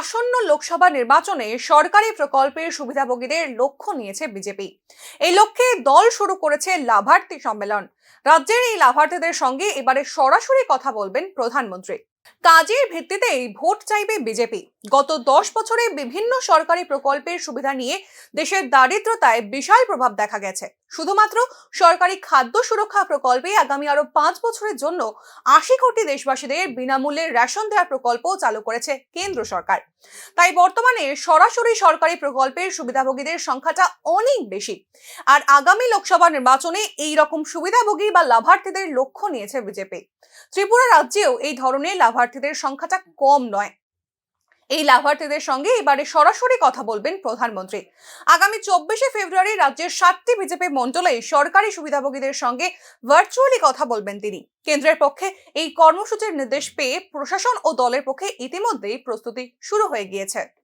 আসন্ন লোকসভা নির্বাচনে সরকারি প্রকল্পের সুবিধাভোগীদের লক্ষ্য নিয়েছে বিজেপি। এই লক্ষ্যে দল শুরু করেছে লাভার্থী সম্মেলন। রাজ্যের এই লাভার্থীদের সঙ্গে এবারে সরাসরি কথা বলবেন প্রধানমন্ত্রী। কাজের ভিত্তিতেই ভোট চাইবে বিজেপি। গত দশ বছরে বিভিন্ন সরকারি প্রকল্পের সুবিধা নিয়ে দেশের দারিদ্রতায় বিশাল প্রভাব দেখা গেছে। শুধুমাত্র সরকারি খাদ্য সুরক্ষা প্রকল্পে আগামী আরও পাঁচ বছরের জন্য আশি কোটি দেশবাসীদের বিনামূল্যে রেশন দেওয়ার প্রকল্প চালু করেছে কেন্দ্র সরকার। তাই বর্তমানে সরাসরি সরকারি প্রকল্পের সুবিধাভোগীদের সংখ্যাটা অনেক বেশি। আর আগামী লোকসভা নির্বাচনে এই রকম সুবিধাভোগী বা লাভার্থীদের লক্ষ্য নিয়েছে বিজেপি। ত্রিপুরা রাজ্যেও এই ধরনের লাভার্থীদের সংখ্যাটা কম নয়। এই লাভার্থীদের সঙ্গে এবারে সরাসরি কথা বলবেন প্রধানমন্ত্রী। আগামী চব্বিশে ফেব্রুয়ারি রাজ্যের সাতটি বিজেপি মন্ডলে সরকারি সুবিধাভোগীদের সঙ্গে ভার্চুয়ালি কথা বলবেন তিনি। কেন্দ্রের পক্ষে এই কর্মসূচির নির্দেশ পেয়ে প্রশাসন ও দলের পক্ষে ইতিমধ্যেই প্রস্তুতি শুরু হয়ে গিয়েছে।